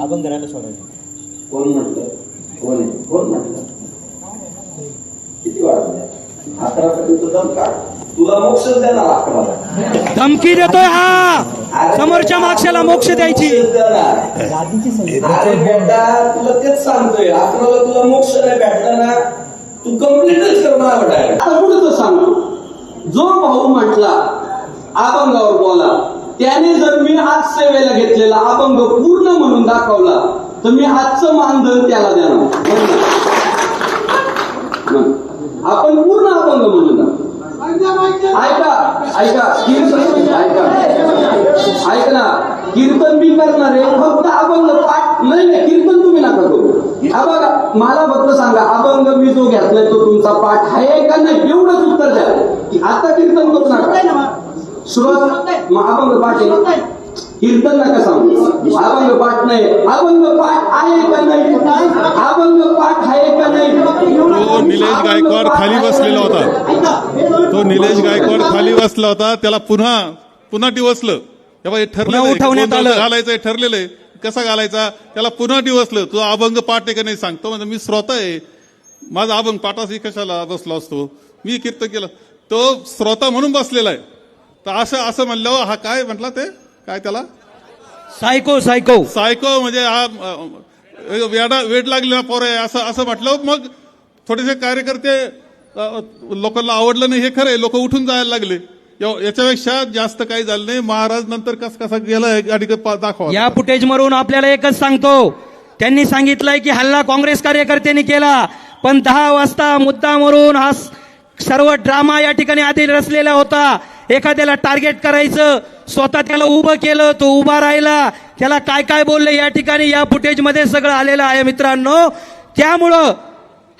आपण घराला सोडायचं कोण म्हटलं? कोण आहे? कोण म्हटलं? किती वाजले अकरासाठी तुझा काढ. तुला मोक्ष देणार अकराला. धमकी देतोय हा! समोरच्या मागच्याला मोक्ष द्यायची. तुला तेच सांगतोय. अकराला तुला मोक्ष नाही भेटला ना. तू कम्प्लीटच कर माझ्याकडे आता पुढे तो सांगतो जो भाऊ म्हटला अभंगावर बोला. त्याने जर मी आज सेवेला घेतलेला अभंग पूर्ण म्हणून दाखवला तर मी आजचं मानधन त्याला देणार. आपण पूर्ण अभंग म्हणून ऐका ऐका कीर्तन ऐका. ऐक ना कीर्तन मी करणार आहे फक्त अभंग पाठ नाही नाही कीर्तन तुम्ही नका करू. हा बघा मला फक्त सांगा अभंग मी जो घेतलाय तो तुमचा पाठ आहे का नाही? एवढंच उत्तर द्या. की आता कीर्तन करू नका. सुरुवात मग अभंग पाठ आहे कीर्तन नका सांगू. अभंग पाठ नाही. अभंग पाठ आहे का नाही? अभंग पाठ आहे का नाही? तो निलेश गायकवाड खाली बसलेला होता. तो निलेश गायकवाड खाली बसला होता. त्याला पुन्हा पुन्हा डिवसलं. हे हे आहे. उठवण्यात आलं. घालायचं ठरलेलं आहे. कसा घालायचा? त्याला पुन्हा डिवसलं. तो अभंग पाठ आहे का नाही सांगतो. म्हणजे मी श्रोता आहे. माझा अभंग पाठाशी कशाला बसलो असतो? मी कीर्तन केलं. तो श्रोता म्हणून बसलेला आहे. तर असं असं म्हणल्यावर हा काय म्हटला ते? काय त्याला? सायको सायको सायको म्हणजे हा वेडा वेड लागलेला पोर आहे असं असं म्हटलं. मग थोडेसे कार्यकर्ते लोकांना आवडलं नाही हे खरं लोक उठून जायला लागले. या- याच्यापेक्षा जास्त काही झालं नाही. महाराज नंतर कस कसा गेलाय गाडी दाखवा. या फुटेज मरून आपल्याला एकच सांगतो. त्यांनी सांगितलंय की हल्ला काँग्रेस कार्यकर्त्यांनी केला. पण दहा वाजता मुद्दामवरून हा स- सर्व ड्रामा या ठिकाणी आधी रचलेला होता. एखाद्याला टार्गेट करायचं स्वतः त्याला उभं केलं तो उभा राहिला. त्याला काय काय बोलले या ठिकाणी या फुटेजमध्ये सगळं आलेलं आहे मित्रांनो. त्यामुळं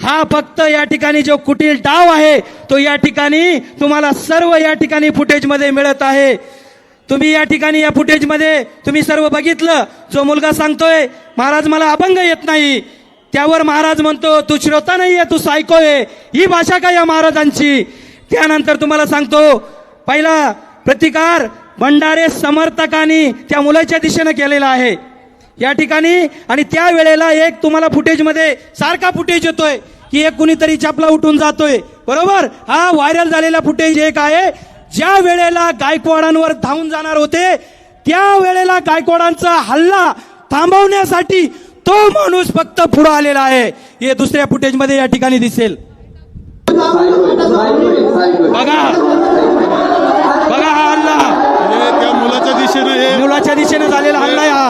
हा फक्त या ठिकाणी जो कुटील डाव आहे तो या ठिकाणी तुम्हाला सर्व या ठिकाणी फुटेजमध्ये मिळत आहे. तुम्ही या ठिकाणी या फुटेजमध्ये तुम्ही सर्व बघितलं जो मुलगा सांगतोय महाराज मला अभंग येत नाही. त्यावर महाराज म्हणतो तू श्रोता नाहीये तू सायको आहे. ही भाषा काय या महाराजांची? त्यानंतर तुम्हाला सांगतो पहिला प्रतिकार भंडारे समर्थकांनी त्या मुलाच्या दिशेनं केलेला आहे. या ठिकाणी आणि त्या वेळेला एक तुम्हाला फुटेजमध्ये सारखा फुटेज येतोय की एक कुणीतरी चपला उठून जातोय. बरोबर? हा व्हायरल झालेला फुटेज एक आहे. ज्या वेळेला गायकवाडांवर धावून जाणार होते त्या वेळेला गायकवाडांचा हल्ला थांबवण्यासाठी तो माणूस फक्त पुढे आलेला आहे. हे दुसऱ्या फुटेजमध्ये या ठिकाणी दिसेल. बघा.